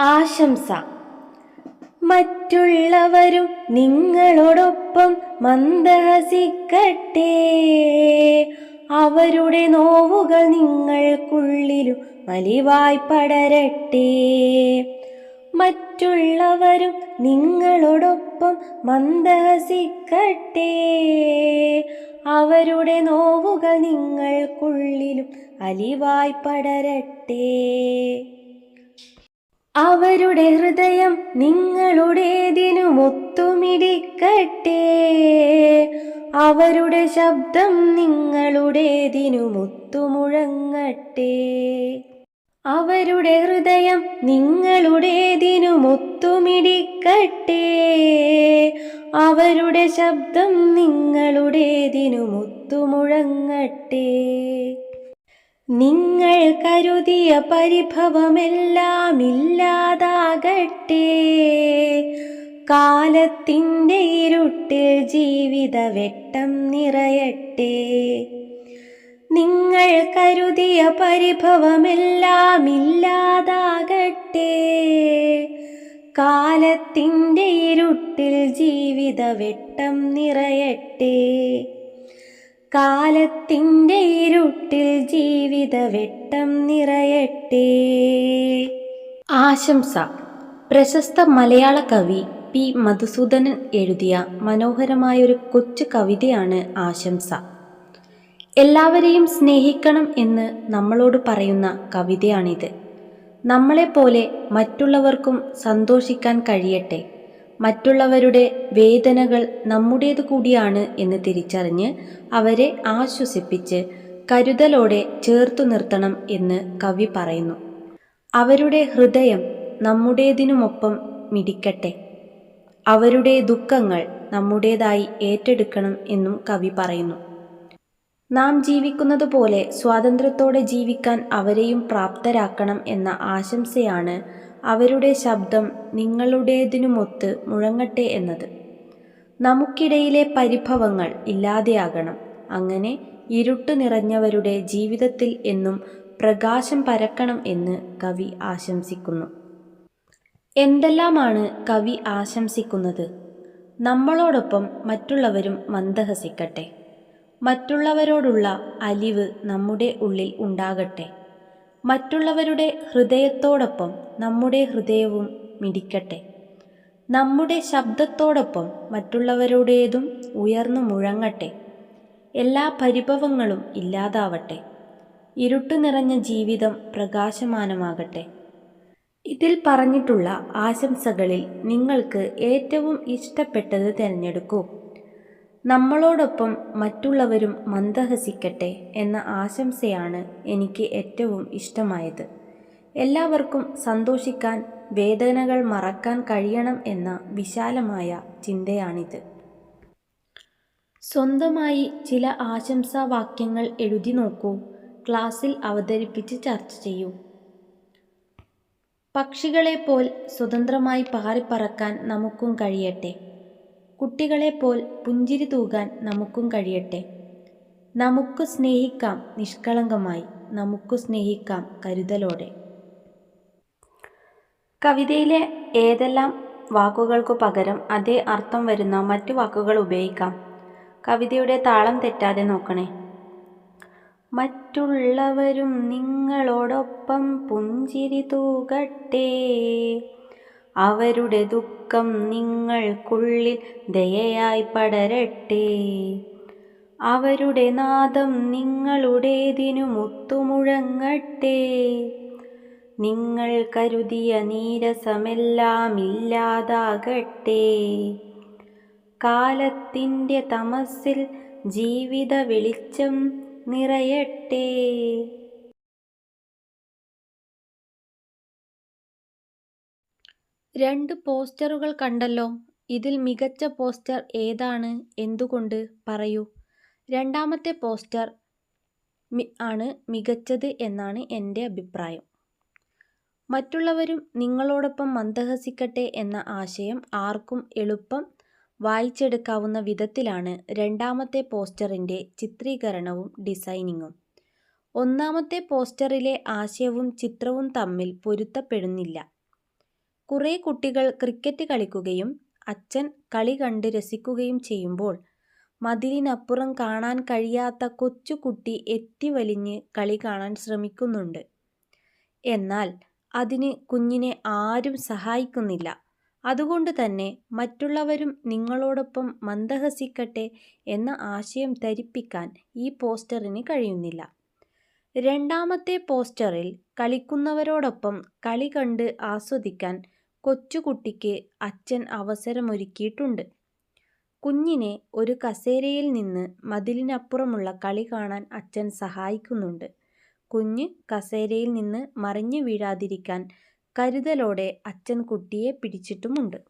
ആശംസ. മറ്റുള്ളവരും നിങ്ങളോടൊപ്പം മന്ദഹസിക്കട്ടെ. അവരുടെ നോവുകൾ നിങ്ങൾക്കുള്ളിലും വലിവായി പടരട്ടെ. മറ്റുള്ളവരും നിങ്ങളോടൊപ്പം മന്ദഹസിക്കട്ടെ. അവരുടെ നോവുകൾ നിങ്ങൾക്കുള്ളിലും അലിവായി പടരട്ടെ. അവരുടെ ഹൃദയം നിങ്ങളുടേതിനുമൊത്തുമിടിക്കട്ടെ. അവരുടെ ശബ്ദം നിങ്ങളുടേതിനുമൊത്തുമുഴങ്ങട്ടെ. അവരുടെ ഹൃദയം നിങ്ങളുടേതിനുമൊത്തുമിടിക്കട്ടെ. അവരുടെ ശബ്ദം നിങ്ങളുടേതിനുമൊത്തുമുഴങ്ങട്ടെ. നിങ്ങൾ കരുതിയ പരിഭവമെല്ലാം ഇല്ലാതാകട്ടെ കാലത്തിന്റെ ഇരുട്ടിൽ ജീവിത വെട്ടം നിറയട്ടെ. നിങ്ങൾ കരുതിയ പരിഭവമെല്ലാം ഇല്ലാതാകട്ടെ കാലത്തിന്റെ ഇരുട്ടിൽ ജീവിത വെട്ടം നിറയട്ടെ. കാലത്തിന്റെ ഇരുട്ടിൽ ജീവിത വെട്ടം നിറയട്ടെ. ആശംസ. പ്രശസ്ത മലയാള കവി പി മധുസൂദനൻ എഴുതിയ മനോഹരമായൊരു കൊച്ചു കവിതയാണ് ആശംസ. എല്ലാവരെയും സ്നേഹിക്കണം എന്ന് നമ്മളോട് പറയുന്ന കവിതയാണിത്. നമ്മളെപ്പോലെ മറ്റുള്ളവർക്കും സന്തോഷിക്കാൻ കഴിയട്ടെ. മറ്റുള്ളവരുടെ വേദനകൾ നമ്മുടേതു കൂടിയാണ് എന്ന് തിരിച്ചറിഞ്ഞ് അവരെ ആശ്വസിപ്പിച്ച് കരുതലോടെ ചേർത്തു നിർത്തണം എന്ന് കവി പറയുന്നു. അവരുടെ ഹൃദയം നമ്മുടേതിനുമൊപ്പം മിടിക്കട്ടെ. അവരുടെ ദുഃഖങ്ങൾ നമ്മുടേതായി ഏറ്റെടുക്കണം എന്നും കവി പറയുന്നു. നാം ജീവിക്കുന്നത് പോലെ സ്വാതന്ത്ര്യത്തോടെ ജീവിക്കാൻ അവരെയും പ്രാപ്തരാക്കണം എന്ന ആശംസയാണ് അവരുടെ ശബ്ദം നിങ്ങളുടേതിനുമൊത്ത് മുഴങ്ങട്ടെ എന്നത്. നമുക്കിടയിലെ പരിഭവങ്ങൾ ഇല്ലാതെയാകണം. അങ്ങനെ ഇരുട്ട് നിറഞ്ഞവരുടെ ജീവിതത്തിൽ എന്നും പ്രകാശം പരക്കണം എന്ന് കവി ആശംസിക്കുന്നു. എന്തെല്ലാമാണ് കവി ആശംസിക്കുന്നത്? നമ്മളോടൊപ്പം മറ്റുള്ളവരും മന്ദഹസിക്കട്ടെ. മറ്റുള്ളവരോടുള്ള അലിവ് നമ്മുടെ ഉള്ളിൽ ഉണ്ടാകട്ടെ. മറ്റുള്ളവരുടെ ഹൃദയത്തോടൊപ്പം നമ്മുടെ ഹൃദയവും മിടിക്കട്ടെ. നമ്മുടെ ശബ്ദത്തോടൊപ്പം മറ്റുള്ളവരുടേതും ഉയർന്നു മുഴങ്ങട്ടെ. എല്ലാ പരിഭവങ്ങളും ഇല്ലാതാവട്ടെ. ഇരുട്ടു നിറഞ്ഞ ജീവിതം പ്രകാശമാനമാകട്ടെ. ഇതിൽ പറഞ്ഞിട്ടുള്ള ആശംസകളിൽ നിങ്ങൾക്ക് ഏറ്റവും ഇഷ്ടപ്പെട്ടത് തിരഞ്ഞെടുക്കൂ. നമ്മളോടൊപ്പം മറ്റുള്ളവരും മന്ദഹസിക്കട്ടെ എന്ന ആശംസയാണ് എനിക്ക് ഏറ്റവും ഇഷ്ടമായത്. എല്ലാവർക്കും സന്തോഷിക്കാൻ വേദനകൾ മറക്കാൻ കഴിയണം എന്ന വിശാലമായ ചിന്തയാണിത്. സ്വന്തമായി ചില ആശംസാവാക്യങ്ങൾ എഴുതി നോക്കൂ. ക്ലാസ്സിൽ അവതരിപ്പിച്ച് ചർച്ച ചെയ്യൂ. പക്ഷികളെപ്പോൽ സ്വതന്ത്രമായി പാറിപ്പറക്കാൻ നമുക്കും കഴിയട്ടെ. കുട്ടികളെപ്പോൽ പുഞ്ചിരി തൂകാൻ നമുക്കും കഴിയട്ടെ. നമുക്ക് സ്നേഹിക്കാം നിഷ്കളങ്കമായി നമുക്ക് സ്നേഹിക്കാം കരുതലോടെ. കവിതയിലെ ഏതെല്ലാം വാക്കുകൾക്കു പകരം അതേ അർത്ഥം വരുന്ന മറ്റു വാക്കുകൾ ഉപയോഗിക്കാം. കവിതയുടെ താളം തെറ്റാതെ നോക്കണേ. മറ്റുള്ളവരും നിങ്ങളോടൊപ്പം പുഞ്ചിരി തൂകട്ടെ. അവരുടെ ദുഃഖം നിങ്ങൾക്കുള്ളിൽ ദയയായി പടരട്ടെ. അവരുടെ നാദം നിങ്ങളുടേതിനു മുത്തുമുഴങ്ങട്ടെ നിങ്ങൾ കരുതിയ നീരസമെല്ലാം ഇല്ലാതാകട്ടെ. കാലത്തിന്റെ തമസ്സിൽ ജീവിത വെളിച്ചം നിറയട്ടെ. രണ്ട് പോസ്റ്ററുകൾ കണ്ടല്ലോ. ഇതിൽ മികച്ച പോസ്റ്റർ ഏതാണ്? എന്തുകൊണ്ട്? പറയൂ. രണ്ടാമത്തെ പോസ്റ്റർ ആണ് മികച്ചത് എന്നാണ് എന്റെ അഭിപ്രായം. മറ്റുള്ളവരും നിങ്ങളോടൊപ്പം മന്ദഹസിക്കട്ടെ എന്ന ആശയം ആർക്കും എളുപ്പം വായിച്ചെടുക്കാവുന്ന വിധത്തിലാണ് രണ്ടാമത്തെ പോസ്റ്ററിന്റെ ചിത്രീകരണവും ഡിസൈനിങ്ങും. ഒന്നാമത്തെ പോസ്റ്ററിലെ ആശയവും ചിത്രവും തമ്മിൽ പൊരുത്തപ്പെടുന്നില്ല. കുറേ കുട്ടികൾ ക്രിക്കറ്റ് കളിക്കുകയും അച്ഛൻ കളി കണ്ട് രസിക്കുകയും ചെയ്യുമ്പോൾ മതിലിനപ്പുറം കാണാൻ കഴിയാത്ത കൊച്ചുകുട്ടി എത്തിവലിഞ്ഞ് കളി കാണാൻ ശ്രമിക്കുന്നുണ്ട്. എന്നാൽ അതിന് കുഞ്ഞിനെ ആരും സഹായിക്കുന്നില്ല. അതുകൊണ്ട് തന്നെ മറ്റുള്ളവരും നിങ്ങളോടൊപ്പം മന്ദഹസിക്കട്ടെ എന്ന ആശയം ധരിപ്പിക്കാൻ ഈ പോസ്റ്ററിന് കഴിയുന്നില്ല. രണ്ടാമത്തെ പോസ്റ്ററിൽ കളിക്കുന്നവരോടൊപ്പം കളി കണ്ട് ആസ്വദിക്കാൻ കൊച്ചുകുട്ടിക്ക് അച്ഛൻ അവസരമൊരുക്കിയിട്ടുണ്ട്. കുഞ്ഞിനെ ഒരു കസേരയിൽ നിന്ന് മതിലിനപ്പുറമുള്ള കളി കാണാൻ അച്ഛൻ സഹായിക്കുന്നുണ്ട്. കുഞ്ഞ് കസേരയിൽ നിന്ന് മറിഞ്ഞു വീഴാതിരിക്കാൻ കരുതലോടെ അച്ഛൻ കുട്ടിയെ പിടിച്ചിട്ടുമുണ്ട്.